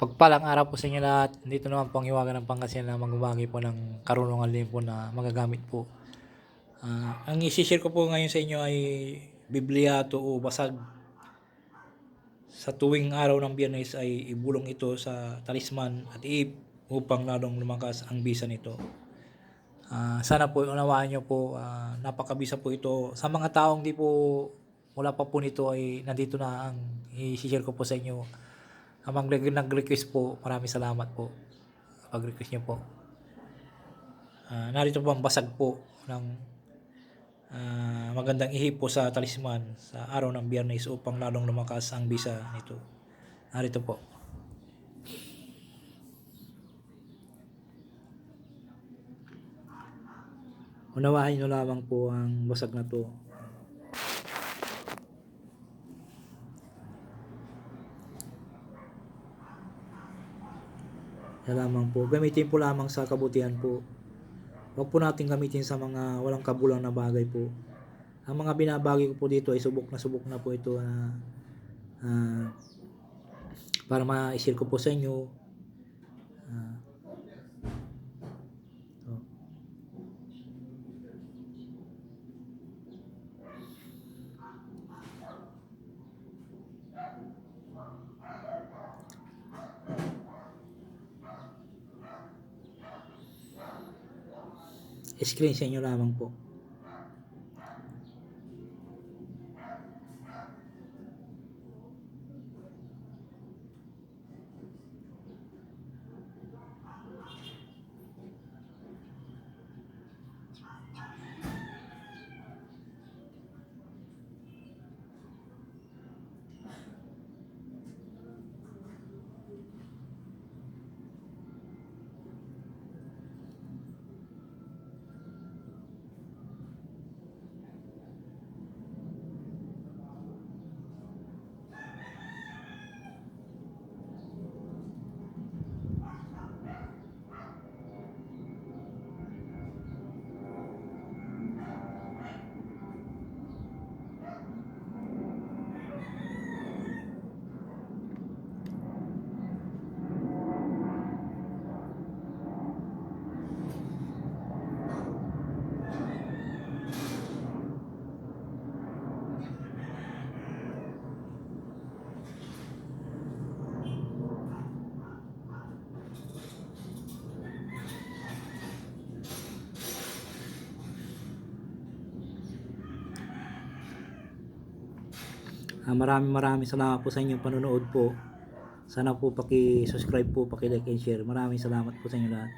Pagpalang araw po sa inyo lahat. Dito naman po ang iwagan ng Pangasinan na magbabagi po ng karunungan din po na magagamit po. Ah, ang isi-share ko po ngayon sa inyo ay Biblia to o basag. Sa tuwing araw ng biyernes ay ibulong ito sa talisman at iip upang lalong lumakas ang bisa nito. Ah, sana po unawaan nyo po, ah, napakabisa po ito. Sa mga taong di po wala pa po nito ay nandito na ang i-share ko po sa inyo. Ang mga nag-request po, maraming salamat po. Pag-request nyo po. Ah, narito po ang basag po ng ah, magandang ihip po sa talisman sa araw ng biyernes upang lalong lumakas ang bisa nito. Narito po. Unawain nyo lamang po ang basag na to. Yan lamang po. Gamitin po lamang sa kabutihan po. Huwag po natin gamitin sa mga walang kabulang na bagay po. Ang mga binabagi ko po dito ay subok na subok na po ito na ah, para ma-share ko po sa inyo. Screen sa inyo lamang po. Ah, maraming maraming salamat po sa inyong panonood po. Sana po paki-subscribe po, paki-like and share. Maraming salamat po sa inyo lahat.